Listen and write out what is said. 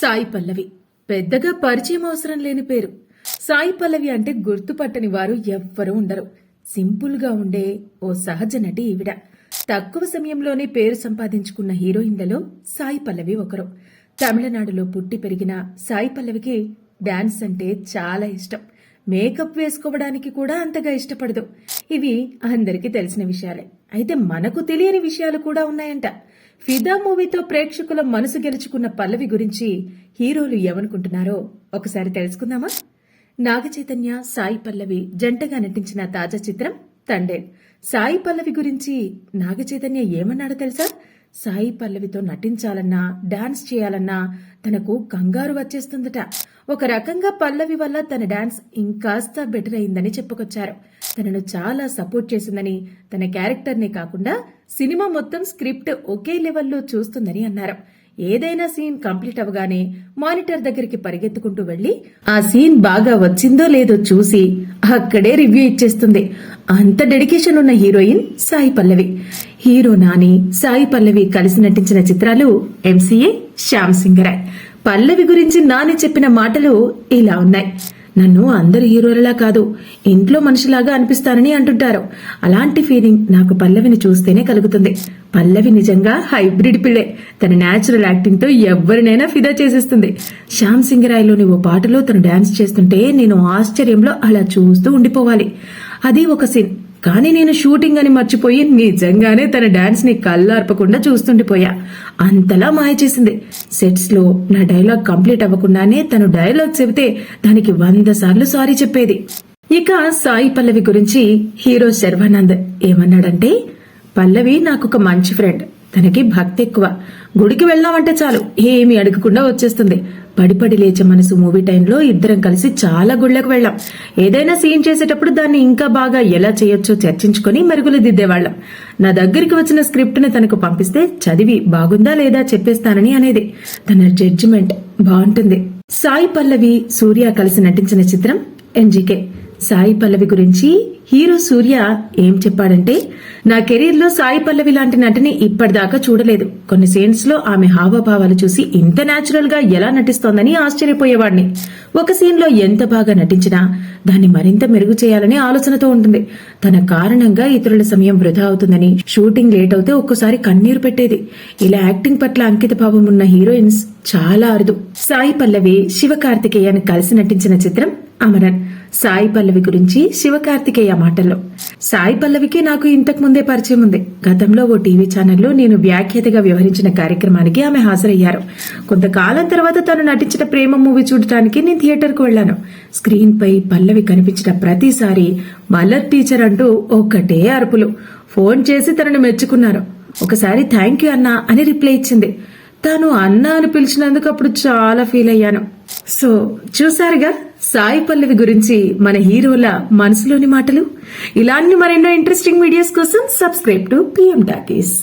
సాయి పల్లవి. పెద్దగా పరిచయం అవసరం లేని పేరు. సాయి పల్లవి అంటే గుర్తుపట్టని వారు ఎవ్వరూ ఉండరు. సింపుల్గా ఉండే ఓ సహజ నటి ఈవిడ. తక్కువ సమయంలోనే పేరు సంపాదించుకున్న హీరోయిన్లలో సాయి పల్లవి ఒకరు. తమిళనాడులో పుట్టి పెరిగిన సాయి పల్లవికి డాన్స్ అంటే చాలా ఇష్టం. మేకప్ వేసుకోవడానికి కూడా అంతగా ఇష్టపడదు. ఇవి అందరికీ తెలిసిన విషయాలే. అయితే మనకు తెలియని విషయాలు కూడా ఉన్నాయంట. ఫిదా మూవీతో ప్రేక్షకుల మనసు గెలుచుకున్న పల్లవి గురించి హీరోలు ఏమనుకుంటున్నారో ఒకసారి తెలుసుకుందామా? నాగచైతన్య సాయి పల్లవి జంటగా నటించిన తాజా చిత్రం తండే సాయి పల్లవి గురించి నాగచైతన్య ఏమన్నాడో తెలుసా? సాయి పల్లవితో నటించాలన్నా డాన్స్ చేయాలన్నా తనకు కంగారు వచ్చేస్తుందట. ఒక రకంగా పల్లవి వల్ల తన డాన్స్ ఇంకాస్త బెటర్ అయిందని చెప్పుకొచ్చారు. తనను చాలా సపోర్ట్ చేసిందని తన క్యారెక్టర్నే కాకుండా సినిమా మొత్తం స్క్రిప్ట్ ఒకే లెవెల్లో చూస్తుందని అన్నారు. ఏదైనా సీన్ కంప్లీట్ అవగానే మానిటర్ దగ్గరికి పరిగెత్తుకుంటూ వెళ్ళి ఆ సీన్ బాగా వచ్చిందో లేదో చూసి అక్కడే రివ్యూ ఇచ్చేస్తుంది. అంత డెడికేషన్ ఉన్న హీరోయిన్ సాయి పల్లవి. హీరో నాని సాయి పల్లవి కలిసి నటించిన చిత్రాలు ఎంసీఏ శ్యామ్ సింగరాయ్ పల్లవి గురించి నాని చెప్పిన మాటలు ఇలా ఉన్నాయి. నన్ను అందరు హీరోలలా కాదు ఇంట్లో మనిషిలాగా అనిపిస్తానని అంటుంటారు. అలాంటి ఫీలింగ్ నాకు పల్లవిని చూస్తేనే కలుగుతుంది. పల్లవి నిజంగా హైబ్రిడ్ పిల్లే. తన న్యాచురల్ యాక్టింగ్తో ఎవరినైనా ఫిదా చేసేస్తుంది. శ్యామ్ సింగరాయ్లోని ఓ పాటలో తను డాన్స్ చేస్తుంటే నేను ఆశ్చర్యంలో అలా చూస్తూ ఉండిపోవాలి. అది ఒక సీన్ కానీ నేను షూటింగ్ అని మర్చిపోయి నిజంగానే తన డాన్స్ని కళ్ళార్పకుండా చూస్తుండిపోయా. అంతలా మాయ చేసింది. సెట్స్లో నా డైలాగ్ కంప్లీట్ అవ్వకుండానే తను డైలాగ్ చెబితే దానికి వంద సార్లు సారీ చెప్పేది. ఇక సాయి పల్లవి గురించి హీరో శర్వానంద్ ఏమన్నాడంటే పల్లవి నాకు ఒక మంచి ఫ్రెండ్. తనకి భక్తి ఎక్కువ గుడికి వెళ్దామంటే చాలు. ఏమి అడగకుండా వచ్చేస్తుంది. పడిపడి లేచే మనసు మూవీ టైంలో ఇద్దరం కలిసి చాలా గుళ్ళకు వెళ్ళాం. ఏదైనా సీన్ చేసేటప్పుడు దాన్ని ఇంకా బాగా ఎలా చేయొచ్చో చర్చించుకుని మెరుగులు దిద్దేవాళ్ళం నా దగ్గరికి వచ్చిన స్క్రిప్ట్ని తనకు పంపిస్తే చదివి బాగుందా లేదా చెప్పేస్తానని అనేది. తన జడ్జిమెంట్ బాగుంటుంది. సాయి పల్లవి సూర్య కలిసి నటించిన చిత్రం ఎన్జీకే. సాయి పల్లవి గురించి హీరో సూర్య ఏం చెప్పాడంటే నా కెరీర్లో సాయి పల్లవి లాంటి నటిని ఇప్పటిదాకా చూడలేదు. కొన్ని సీన్స్లో ఆమె హావభావాలు చూసి ఇంత నేచురల్గా ఎలా నటిస్తోందని ఆశ్చర్యపోయేవాడిని. ఒక సీన్లో ఎంత బాగా నటించినా దాన్ని మరింత మెరుగు చేయాలనే ఆలోచనతో ఉంటుంది. తన కారణంగా ఇతరుల సమయం వృధా అవుతుందని షూటింగ్ లేట్ అవుతే ఒక్కోసారి కన్నీరు పెట్టేది. ఇలా యాక్టింగ్ పట్ల అంకిత భావం ఉన్న హీరోయిన్స్ చాలా అరుదు. సాయి పల్లవి శివకార్తికేయన్ కలిసి నటించిన చిత్రం అమరన్ సాయి పల్లవి గురించి శివకార్తికేయ మాటల్లో సాయి పల్లవికి నాకు ఇంతకు ముందే పరిచయం ఉంది. గతంలో ఓ టీవీ ఛానల్లో నేను వ్యాఖ్యాతగా వ్యవహరించిన కార్యక్రమానికి ఆమె హాజరయ్యారు. కొంతకాలం తర్వాత తను నటించిన ప్రేమ మూవీ చూడటానికి నేను థియేటర్కు వెళ్ళాను స్క్రీన్ పై పల్లవి కనిపించిన ప్రతిసారి మల్లర్ టీచర్ అంటూ ఒక్కటే అరుపులు. ఫోన్ చేసి తనను మెచ్చుకున్నారు. ఒకసారి థ్యాంక్ యూ అన్నా అని రిప్లై ఇచ్చింది. తాను అన్న అని పిలిచినందుకు అప్పుడు చాలా ఫీల్ అయ్యాను. సో చూసారుగా సాయి పల్లవి గురించి మన హీరోల మనసులోని మాటలు. ఇలాంటి మరెన్నో ఇంట్రెస్టింగ్ వీడియోస్ కోసం సబ్స్క్రైబ్ టు పిఎం టాకీస్